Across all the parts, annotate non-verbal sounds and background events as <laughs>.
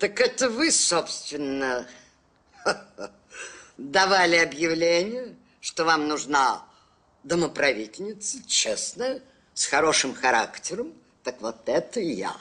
Так это вы, собственно, <laughs> давали объявление, что вам нужна домоправительница, честная, с хорошим характером. Так вот это я.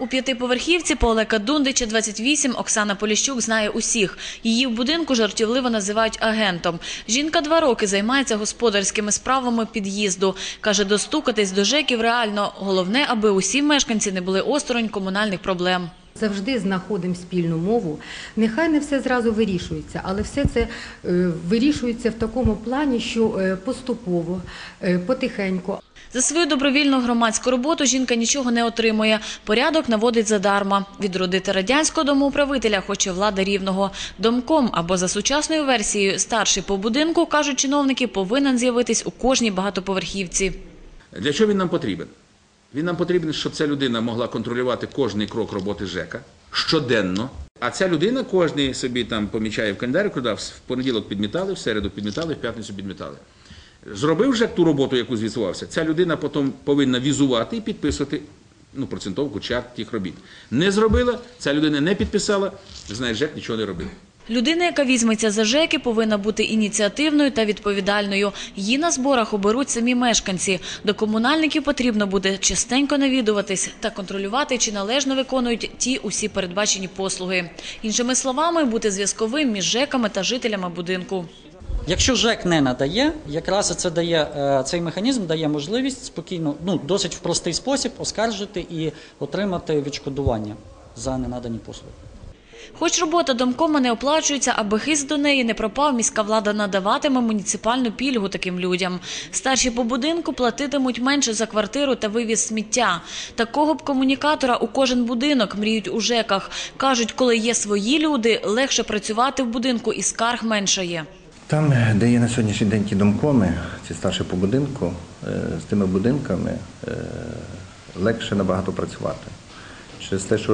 У п'ятиповерхівці по Олега Дундича 28 Оксана Поліщук знає усіх. Її в будинку жартівливо називають агентом. Жінка два роки займається господарськими справами під'їзду. Каже, достукатись до ЖЕКів реально. Головне, аби усі мешканці не були осторонь комунальних проблем. Завжди знаходимо спільну мову. Нехай не все зразу вирішується, але все це е, вирішується в такому плані, що е, поступово, е, потихеньку. За свою добровільну громадську роботу жінка нічого не отримує. Порядок наводить задарма. Відродити радянського домоуправителя хоче влада рівного. Домком або за сучасною версією старший по будинку, кажуть чиновники, повинен з'явитись у кожній багатоповерхівці. Для чого він нам потрібен? Він нам потрібен, щоб ця людина могла контролювати кожний крок роботи ЖЕКа щоденно. А ця людина кожний собі там помічає в календарі, куди в понеділок підмітали, в середу підмітали, в п'ятницю підмітали. Зробив ЖЕК ту роботу, яку звітувався, ця людина потім повинна візувати і підписувати ну, процентовку чат тих робіт. Не зробила, ця людина не підписала, значить ЖЕК нічого не робив. Людина, яка візьметься за ЖЕКи, повинна бути ініціативною та відповідальною. Її на зборах оберуть самі мешканці. До комунальників потрібно буде частенько навідуватись та контролювати, чи належно виконують ті усі передбачені послуги. Іншими словами, бути зв'язковим між ЖЕКами та жителями будинку. Якщо ЖЕК не надає, якраз це дає е, цей механізм дає можливість спокійно, ну досить в простий спосіб оскаржити і отримати відшкодування за ненадані послуги. Хоч робота домкома не оплачується, аби хист до неї не пропав, міська влада надаватиме муніципальну пільгу таким людям. Старші по будинку платитимуть менше за квартиру та вивіз сміття. Такого б комунікатора у кожен будинок мріють у ЖЕКах. Кажуть, коли є свої люди, легше працювати в будинку і скарг менше є. Там, де є на сьогоднішній день ті домкоми, ці старші по будинку, е, з тими будинками е, легше набагато працювати. Через те, що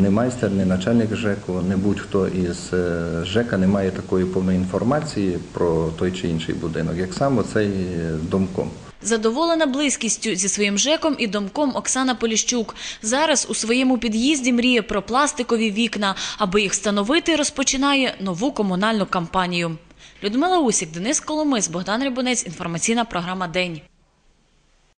не майстер, не начальник ЖЕКу, не будь-хто із е, ЖЕКа не має такої повної інформації про той чи інший будинок, як саме цей домком. Задоволена близькістю зі своїм ЖЕКом і домком Оксана Поліщук. Зараз у своєму під'їзді мріє про пластикові вікна. Аби їх встановити, розпочинає нову комунальну кампанію. Людмила Усік, Денис Коломис, Богдан Рибунець. Інформаційна програма «День».